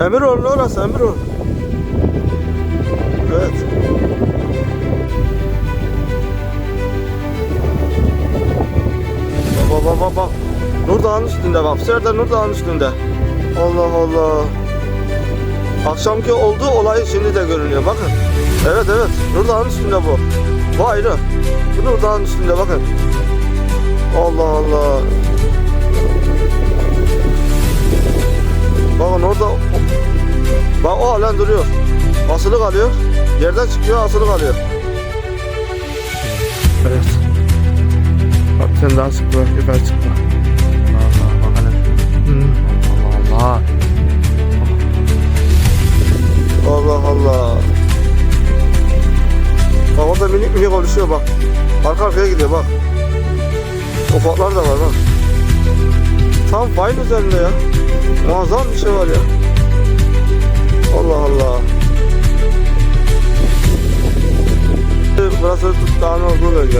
Emiroğlu orası Emiroğlu. Evet. Bak bak bak. Nur Dağı'nın üstünde bak. Serde Nur Dağı'nın üstünde. Allah Allah. Akşamki olduğu olay şimdi de görünüyor bakın. Evet evet. Nur Dağı'nın üstünde bu. Bu ayrı. Bu Nur Dağı'nın üstünde bakın. Allah Allah. Halen duruyor. Asılı kalıyor. Yerden çıkıyor asılı kalıyor. Evet. Bak sen daha sıkma. Yukarı çıkma. Allah Allah hele. Allah Allah. Allah Allah. Bak orada minik minik oluşuyor bak. Arka arkaya gidiyor bak. Ufaklar da var bak. Tam fayın üzerinde ya. Muazzam bir şey var ya. Burası dağın olduğu bölge.